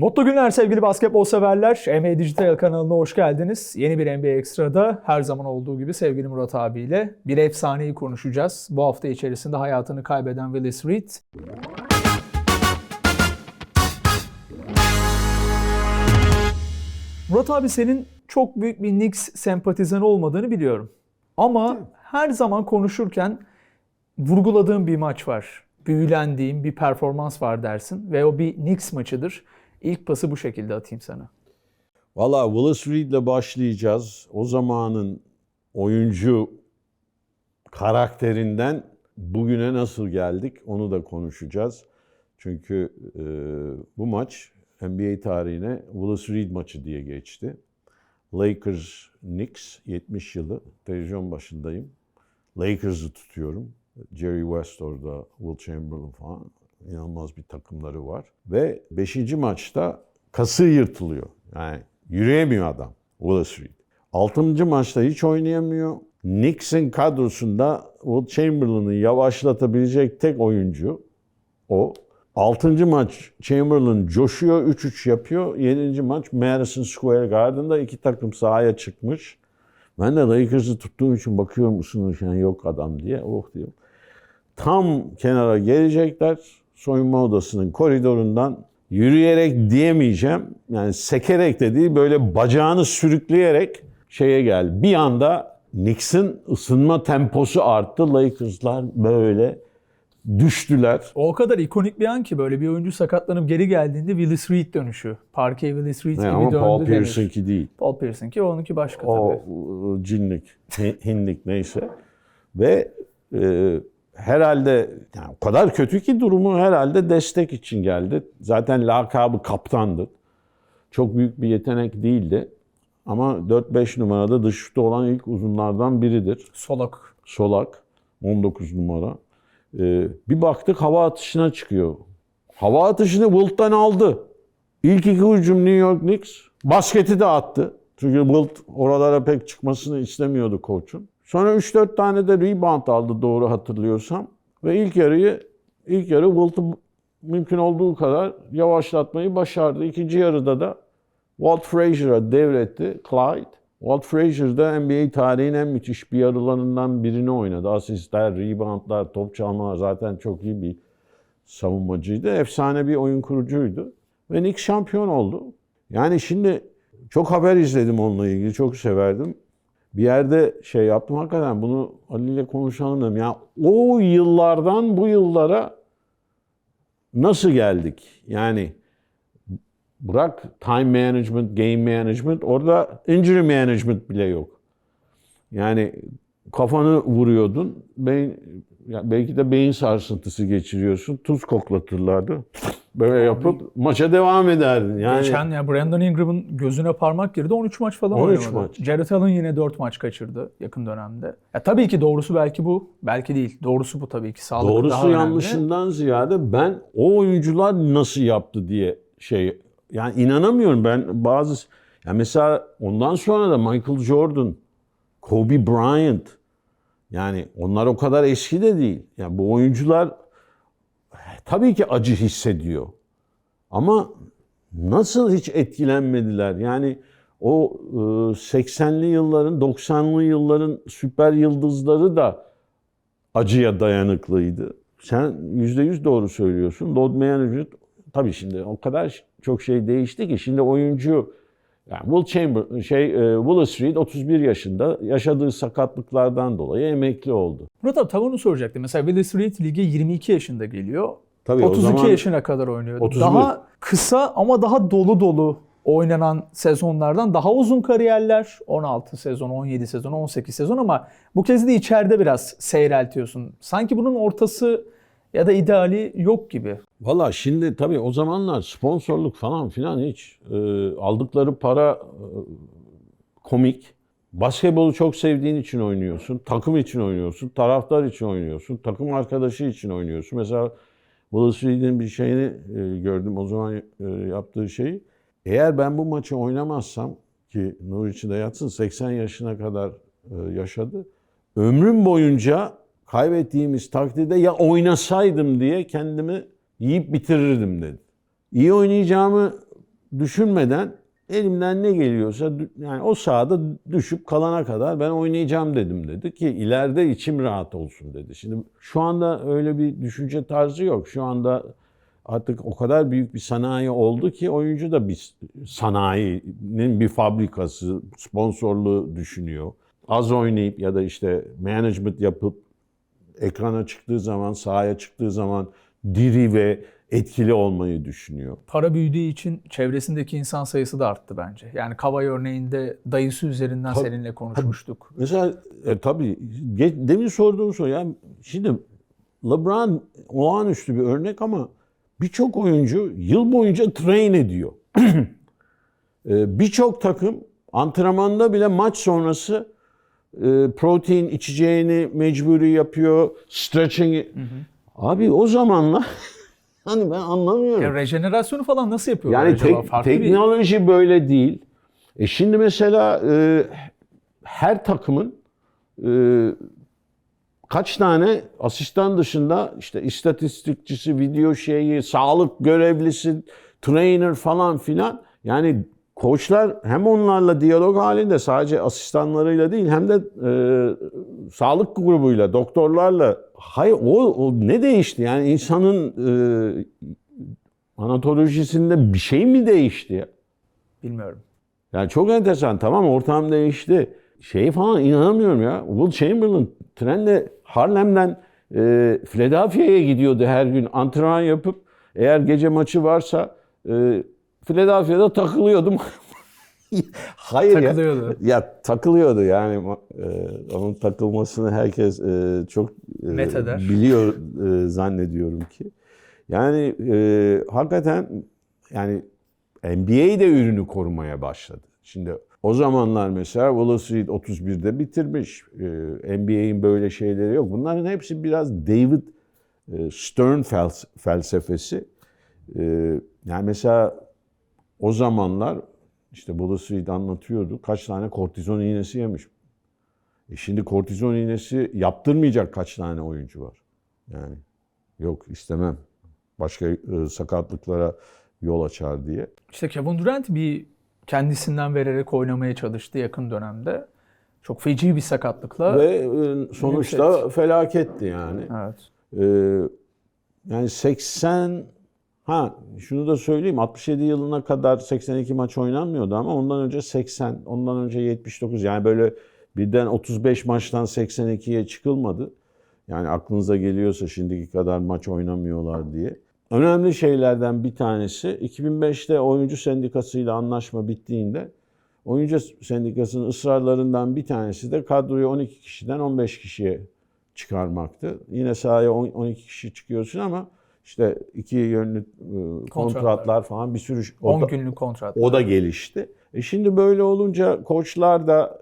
Mutlu günler sevgili basketbol severler. NBA Dijital kanalına hoş geldiniz. Yeni bir NBA Ekstra'da her zaman olduğu gibi sevgili Murat abiyle bir efsaneyi konuşacağız. Bu hafta içerisinde hayatını kaybeden Willis Reed. Murat abi senin çok büyük bir Knicks sempatizanı olmadığını biliyorum. Ama her zaman konuşurken vurguladığım bir maç var. Büyülendiğim bir performans var dersin ve o bir Knicks maçıdır. İlk pası bu şekilde atayım sana. Valla Willis Reed'le başlayacağız. O zamanın oyuncu karakterinden bugüne nasıl geldik onu da konuşacağız. Çünkü e, bu maç NBA tarihine Willis Reed maçı diye geçti. Lakers Knicks 70 yılı televizyon başındayım. Lakers'ı tutuyorum. Jerry West orada, Will Chamberlain falan inanılmaz bir takımları var. Ve 5. maçta kası yırtılıyor. Yani yürüyemiyor adam Willis Reed. 6. maçta hiç oynayamıyor. Knicks'in kadrosunda Will Chamberlain'ı yavaşlatabilecek tek oyuncu o. 6. maç Chamberlain coşuyor, 3-3 yapıyor. 7. maç Madison Square Garden'da iki takım sahaya çıkmış. Ben de Lakers'ı tuttuğum için bakıyorum ısınırken yok adam diye. Oh diyorum. Tam kenara gelecekler. Soyunma odasının koridorundan yürüyerek diyemeyeceğim. Yani sekerek de değil böyle bacağını sürükleyerek şeye gel. Bir anda Knicks'in ısınma temposu arttı. Lakers'lar böyle düştüler. O o kadar ikonik bir an ki böyle bir oyuncu sakatlanıp geri geldiğinde Willis Reed dönüşü. Parke Willis Reed Ne, gibi ama döndü Paul. Pierce'ınki değil. Paul Pierce'ınki onunki başka O tabii. ıı, cinlik, hi- hinlik neyse. Ve e, herhalde yani o kadar kötü ki durumu herhalde destek için geldi. Zaten lakabı kaptandı. Çok büyük bir yetenek değildi. Ama 4-5 numarada dışta olan ilk uzunlardan biridir. Solak. Solak 19 numara. Ee, bir baktık hava atışına çıkıyor. Hava atışını Wilt'tan aldı. İlk iki hücum New York Knicks. Basketi de attı. Çünkü Wilt oralara pek çıkmasını istemiyordu koçun. Sonra 3-4 tane de rebound aldı doğru hatırlıyorsam. Ve ilk yarıyı ilk yarı Wilt'ı mümkün olduğu kadar yavaşlatmayı başardı. İkinci yarıda da Walt Frazier'a devretti Clyde. Walt Frazier da NBA tarihinin en müthiş bir yarılarından birini oynadı. Asistler, reboundlar, top çalmalar zaten çok iyi bir savunmacıydı. Efsane bir oyun kurucuydu. Ve Knicks şampiyon oldu. Yani şimdi çok haber izledim onunla ilgili. Çok severdim. Bir yerde şey yaptım hakikaten bunu Ali ile konuşalım dedim. Ya o yıllardan bu yıllara nasıl geldik? Yani bırak time management, game management, orada injury management bile yok. Yani kafanı vuruyordun, beyin, belki de beyin sarsıntısı geçiriyorsun, tuz koklatırlardı. Böyle yapıp maça devam ederdin. Yani Geçen ya Brandon Ingram'ın gözüne parmak girdi 13 maç falan 13 oynamadı. maç. Jared Allen yine 4 maç kaçırdı yakın dönemde. Ya tabii ki doğrusu belki bu. Belki değil. Doğrusu bu tabii ki. Sağlık daha doğrusu önemli. yanlışından ziyade ben o oyuncular nasıl yaptı diye şey yani inanamıyorum ben bazı ya mesela ondan sonra da Michael Jordan, Kobe Bryant yani onlar o kadar eski de değil. Yani bu oyuncular tabii ki acı hissediyor. Ama nasıl hiç etkilenmediler? Yani o e, 80'li yılların, 90'lı yılların süper yıldızları da acıya dayanıklıydı. Sen %100 doğru söylüyorsun. Load management tabii şimdi o kadar çok şey değişti ki şimdi oyuncu yani Will Chamber şey e, Willis Reed 31 yaşında yaşadığı sakatlıklardan dolayı emekli oldu. Murat abi tam onu soracaktım. Mesela Willis Reed lige 22 yaşında geliyor. Tabii o 32 zaman yaşına kadar oynuyor. 31. Daha kısa ama daha dolu dolu oynanan sezonlardan daha uzun kariyerler. 16 sezon, 17 sezon, 18 sezon ama bu kez de içeride biraz seyreltiyorsun. Sanki bunun ortası ya da ideali yok gibi. Valla şimdi tabii o zamanlar sponsorluk falan filan hiç e, aldıkları para e, komik. Basketbolu çok sevdiğin için oynuyorsun, takım için oynuyorsun, taraftar için oynuyorsun, takım arkadaşı için oynuyorsun. Mesela Willis Reed'in bir şeyini e, gördüm o zaman e, yaptığı şeyi. Eğer ben bu maçı oynamazsam ki Nur içinde yatsın 80 yaşına kadar e, yaşadı. Ömrüm boyunca kaybettiğimiz takdirde ya oynasaydım diye kendimi yiyip bitirirdim dedi. İyi oynayacağımı düşünmeden elimden ne geliyorsa yani o sahada düşüp kalana kadar ben oynayacağım dedim dedi ki ileride içim rahat olsun dedi. Şimdi şu anda öyle bir düşünce tarzı yok. Şu anda artık o kadar büyük bir sanayi oldu ki oyuncu da bir sanayinin bir fabrikası, sponsorluğu düşünüyor. Az oynayıp ya da işte management yapıp ekrana çıktığı zaman, sahaya çıktığı zaman diri ve etkili olmayı düşünüyor. Para büyüdüğü için çevresindeki insan sayısı da arttı bence. Yani Kavay örneğinde dayısı üzerinden Tabii. seninle konuşmuştuk. Mesela e, tabii ge- demin sorduğum soru ya şimdi LeBron olağanüstü bir örnek ama birçok oyuncu yıl boyunca train ediyor. E, birçok takım antrenmanda bile maç sonrası protein içeceğini mecburi yapıyor. Stretching. Abi o zamanlar hani ben anlamıyorum. Ya rejenerasyonu falan nasıl yapıyorlar Yani acaba? tek- Farklı bir teknoloji böyle değil. E şimdi mesela e, her takımın e, kaç tane asistan dışında işte istatistikçisi, video şeyi, sağlık görevlisi, trainer falan filan. Yani koçlar hem onlarla diyalog halinde sadece asistanlarıyla değil hem de e, sağlık grubuyla, doktorlarla. Hayır o, o ne değişti? Yani insanın e, anatolojisinde bir şey mi değişti ya? bilmiyorum. Yani çok enteresan. Tamam ortam değişti. Şeyi falan inanamıyorum ya. Will Chamberlain trenle Harlem'den e, Philadelphia'ya gidiyordu her gün antrenman yapıp eğer gece maçı varsa e, Philadelphia'da takılıyordum. Hayır ya. Takılıyordu. Ya takılıyordu yani e, onun takılmasını herkes e, çok e, biliyor e, zannediyorum ki. Yani e, hakikaten yani NBA de ürünü korumaya başladı. Şimdi o zamanlar mesela Wallace Reed 31'de bitirmiş. E, NBA'in böyle şeyleri yok. Bunların hepsi biraz David e, Stern fels- felsefesi. E, yani mesela o zamanlar işte Reed anlatıyordu. Kaç tane kortizon iğnesi yemiş. E şimdi kortizon iğnesi yaptırmayacak kaç tane oyuncu var. Yani yok istemem. Başka e, sakatlıklara yol açar diye. İşte Kevin Durant bir kendisinden vererek oynamaya çalıştı yakın dönemde. Çok feci bir sakatlıkla. Ve e, sonuçta felaketti yani. Evet. Ee, yani 80 ha şunu da söyleyeyim 67 yılına kadar 82 maç oynanmıyordu ama ondan önce 80, ondan önce 79 yani böyle birden 35 maçtan 82'ye çıkılmadı. Yani aklınıza geliyorsa şimdiki kadar maç oynamıyorlar diye. Önemli şeylerden bir tanesi 2005'te oyuncu sendikasıyla anlaşma bittiğinde oyuncu sendikasının ısrarlarından bir tanesi de kadroyu 12 kişiden 15 kişiye çıkarmaktı. Yine sahaya 10 12 kişi çıkıyorsun ama işte iki yönlü e, kontratlar falan bir sürü o 10 da, günlük kontrat. o da gelişti. E şimdi böyle olunca koçlar da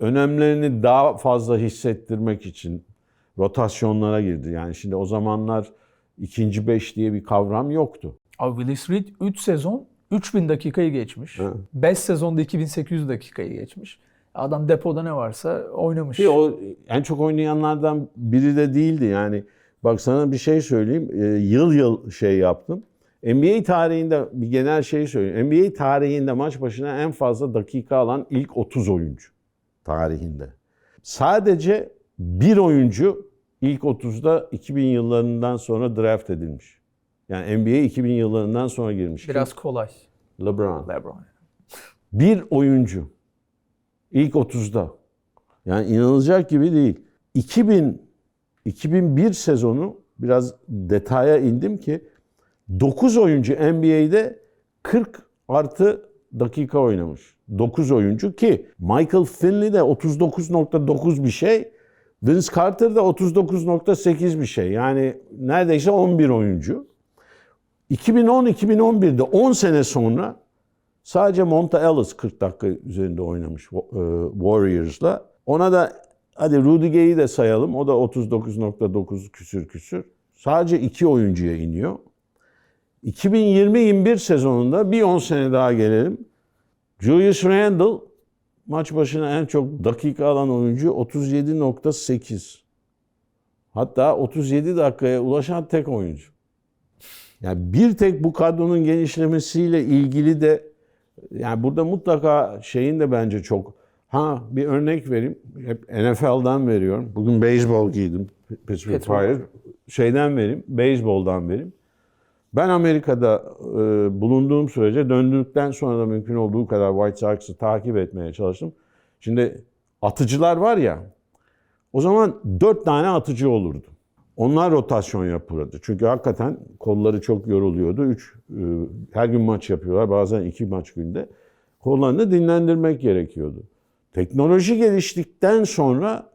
önemlerini daha fazla hissettirmek için rotasyonlara girdi. Yani şimdi o zamanlar ikinci beş diye bir kavram yoktu. Abi Willis Reed 3 sezon 3000 dakikayı geçmiş. Evet. 5 sezonda 2800 dakikayı geçmiş. Adam depoda ne varsa oynamış. Ki o en çok oynayanlardan biri de değildi yani. Bak sana bir şey söyleyeyim. Ee, yıl yıl şey yaptım. NBA tarihinde bir genel şey söyleyeyim. NBA tarihinde maç başına en fazla dakika alan ilk 30 oyuncu tarihinde. Sadece bir oyuncu ilk 30'da 2000 yıllarından sonra draft edilmiş. Yani NBA 2000 yıllarından sonra girmiş. Biraz kolay. LeBron. LeBron. Bir oyuncu ilk 30'da. Yani inanılacak gibi değil. 2000 2001 sezonu biraz detaya indim ki 9 oyuncu NBA'de 40 artı dakika oynamış. 9 oyuncu ki Michael Finley de 39.9 bir şey. Vince Carter da 39.8 bir şey. Yani neredeyse 11 oyuncu. 2010-2011'de 10 sene sonra Sadece Monta Ellis 40 dakika üzerinde oynamış e, Warriors'la. Ona da hadi Rudy Gay'i de sayalım. O da 39.9 küsür küsür. Sadece iki oyuncuya iniyor. 2020-21 sezonunda bir 10 sene daha gelelim. Julius Randle maç başına en çok dakika alan oyuncu 37.8. Hatta 37 dakikaya ulaşan tek oyuncu. Yani bir tek bu kadronun genişlemesiyle ilgili de yani burada mutlaka şeyin de bence çok ha bir örnek vereyim. Hep NFL'dan veriyorum. Bugün beyzbol giydim. Pittsburgh. Pirates. Şeyden vereyim. Beyzboldan vereyim. Ben Amerika'da e, bulunduğum sürece döndükten sonra da mümkün olduğu kadar White Sox'ı takip etmeye çalıştım. Şimdi atıcılar var ya o zaman dört tane atıcı olurdu. Onlar rotasyon yapıyordu. Çünkü hakikaten kolları çok yoruluyordu. Üç, e, her gün maç yapıyorlar. Bazen iki maç günde. Kollarını dinlendirmek gerekiyordu. Teknoloji geliştikten sonra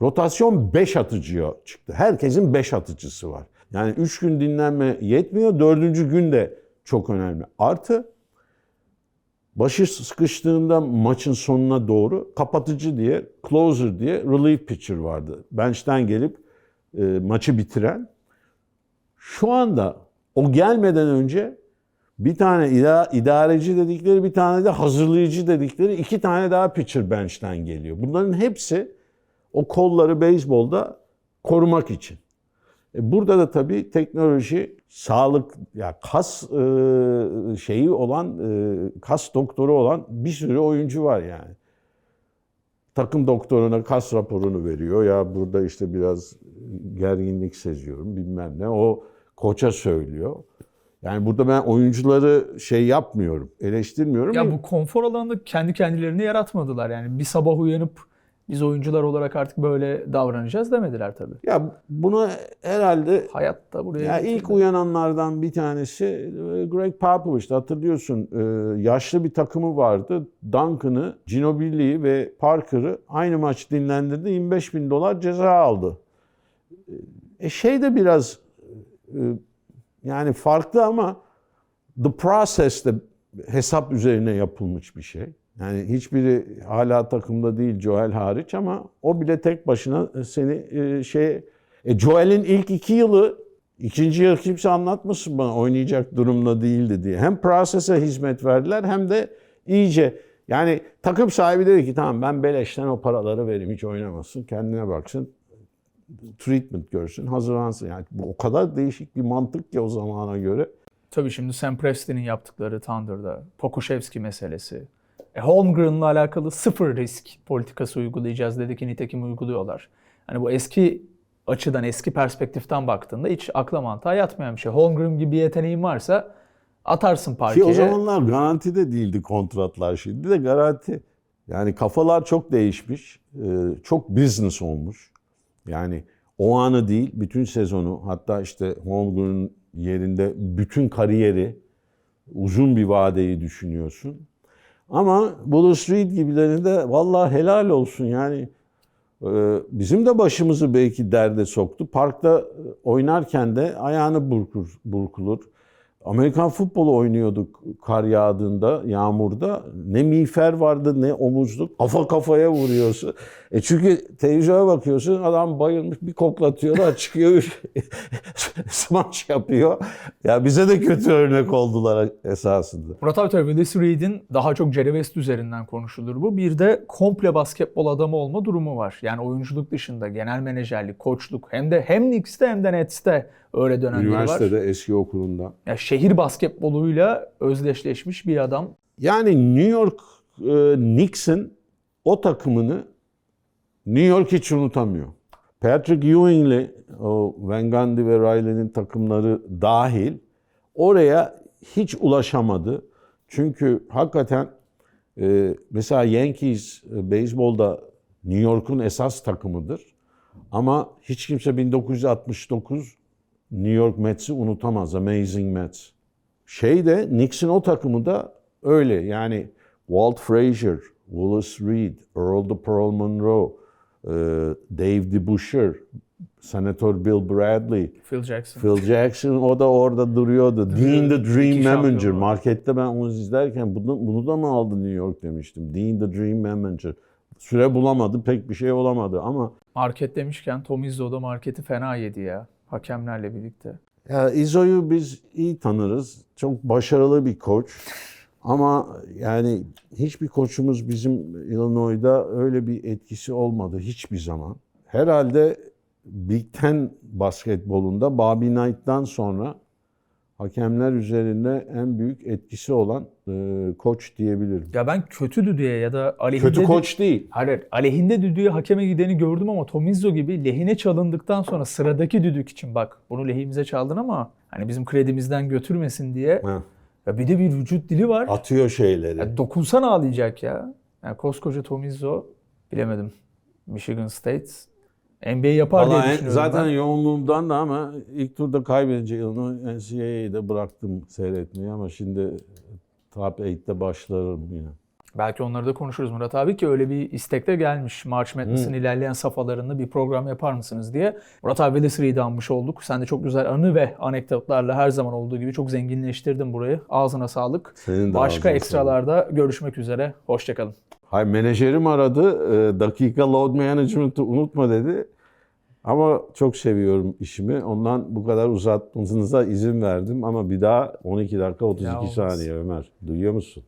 rotasyon 5 atıcıya çıktı. Herkesin 5 atıcısı var. Yani 3 gün dinlenme yetmiyor. Dördüncü gün de çok önemli. Artı başı sıkıştığında maçın sonuna doğru kapatıcı diye, closer diye relief pitcher vardı. Bench'ten gelip e, maçı bitiren. Şu anda o gelmeden önce bir tane ida- idareci dedikleri, bir tane de hazırlayıcı dedikleri iki tane daha pitcher bench'ten geliyor. Bunların hepsi o kolları beyzbolda korumak için. E, Burada da tabii teknoloji, sağlık, ya kas e, şeyi olan, e, kas doktoru olan bir sürü oyuncu var yani. Takım doktoruna kas raporunu veriyor. Ya burada işte biraz gerginlik seziyorum bilmem ne. O koça söylüyor. Yani burada ben oyuncuları şey yapmıyorum, eleştirmiyorum. Ya bu konfor alanını kendi kendilerine yaratmadılar. Yani bir sabah uyanıp biz oyuncular olarak artık böyle davranacağız demediler tabii. Ya bunu herhalde Hayat da buraya Ya ilk uyananlardan bir tanesi e, Greg Popovich'ti. Hatırlıyorsun e, yaşlı bir takımı vardı. Duncan'ı, Ginobili'yi ve Parker'ı aynı maç dinlendirdi. 25 bin dolar ceza aldı. E şey de biraz e, yani farklı ama the process de hesap üzerine yapılmış bir şey. Yani hiçbiri hala takımda değil Joel hariç ama o bile tek başına seni e, şey e, Joel'in ilk iki yılı ikinci yıl kimse anlatmasın bana oynayacak durumda değildi diye. Hem prosese hizmet verdiler hem de iyice yani takım sahibi dedi ki tamam ben beleşten o paraları vereyim hiç oynamasın kendine baksın treatment görsün hazırlansın. Yani bu o kadar değişik bir mantık ki o zamana göre. Tabii şimdi Sam Preston'in yaptıkları Thunder'da, Pokuševski meselesi. E, Holmgren'la alakalı sıfır risk politikası uygulayacağız dedi ki nitekim uyguluyorlar. Hani bu eski açıdan, eski perspektiften baktığında hiç akla mantığa yatmayan bir şey. Holmgren gibi yeteneğin varsa atarsın parkeye. Ki o zamanlar garanti de değildi kontratlar şimdi de garanti. Yani kafalar çok değişmiş. e, Çok business olmuş. Yani o anı değil, bütün sezonu hatta işte Holmgren'in yerinde bütün kariyeri uzun bir vadeyi düşünüyorsun. Ama Bullis Reed gibilerinde vallahi helal olsun yani e, bizim de başımızı belki derde soktu. Parkta e, oynarken de ayağını burkur, burkulur. Amerikan futbolu oynuyorduk kar yağdığında, yağmurda. Ne miğfer vardı ne omuzluk. Kafa kafaya vuruyorsun. E çünkü televizyona bakıyorsun adam bayılmış bir koklatıyorlar çıkıyor smaç yapıyor. Ya bize de kötü örnek oldular esasında. Murat abi tabii Willis Reed'in daha çok Jerry West üzerinden konuşulur bu. Bir de komple basketbol adamı olma durumu var. Yani oyunculuk dışında genel menajerlik, koçluk hem de hem Knicks'te hem de Nets'te öyle dönemleri var. Üniversitede eski okulunda. Ya şehir basketboluyla özdeşleşmiş bir adam. Yani New York e, Knicks'in o takımını New York hiç unutamıyor. Patrick Ewing'le o Van Gundy ve Riley'nin takımları dahil oraya hiç ulaşamadı. Çünkü hakikaten e, mesela Yankees e, beyzbolda New York'un esas takımıdır. Ama hiç kimse 1969 New York Mets'i unutamaz. Amazing Mets. Şey de Knicks'in o takımı da öyle. Yani Walt Frazier, Willis Reed, Earl the Pearl Monroe, Dave DeBusschere, Senatör Bill Bradley, Phil Jackson. Phil Jackson o da orada duruyordu. Dean the Dream Manager. Markette ben onu izlerken bunu, bunu da mı aldı New York demiştim. Dean the Dream Manager. Süre bulamadı, pek bir şey olamadı ama Market demişken Tom Izzo da marketi fena yedi ya. Hakemlerle birlikte. Ya Izzo'yu biz iyi tanırız. Çok başarılı bir koç. Ama yani hiçbir koçumuz bizim Illinois'da öyle bir etkisi olmadı hiçbir zaman. Herhalde Big Ten basketbolunda Bobby Knight'tan sonra hakemler üzerinde en büyük etkisi olan e, koç diyebilirim. Ya ben kötü düdüğe ya da aleyhinde... Kötü koç değil. Hayır, aleyhinde düdüğe hakeme gideni gördüm ama Tomizzo gibi lehine çalındıktan sonra sıradaki düdük için bak bunu lehimize çaldın ama hani bizim kredimizden götürmesin diye. Ha, Ya bir de bir vücut dili var. Atıyor şeyleri. Ya dokunsan ağlayacak ya. Yani koskoca Tomizzo bilemedim. Michigan State NBA yapar diye Vallahi en- düşünüyorum zaten ben. yoğunluğumdan da ama ilk turda kaybedince yılını NCAA'de bıraktım seyretmeyi ama şimdi top 8'te başlarım yine. Belki onları da konuşuruz Murat abi ki öyle bir istek de gelmiş. March Madness'ın ilerleyen safhalarında bir program yapar mısınız diye. Murat abi de sırayı da anmış olduk. Sen de çok güzel anı ve anekdotlarla her zaman olduğu gibi çok zenginleştirdin burayı. Ağzına sağlık. Senin de Başka ağzına ekstralarda görüşmek üzere. Hoşçakalın. Hayır menajerim aradı. e, dakika load management'ı unutma dedi. Ama çok seviyorum işimi. Ondan bu kadar uzatmanıza izin verdim ama bir daha 12 dakika 32 Ya saniye Ömer. Duyuyor musun?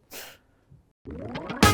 you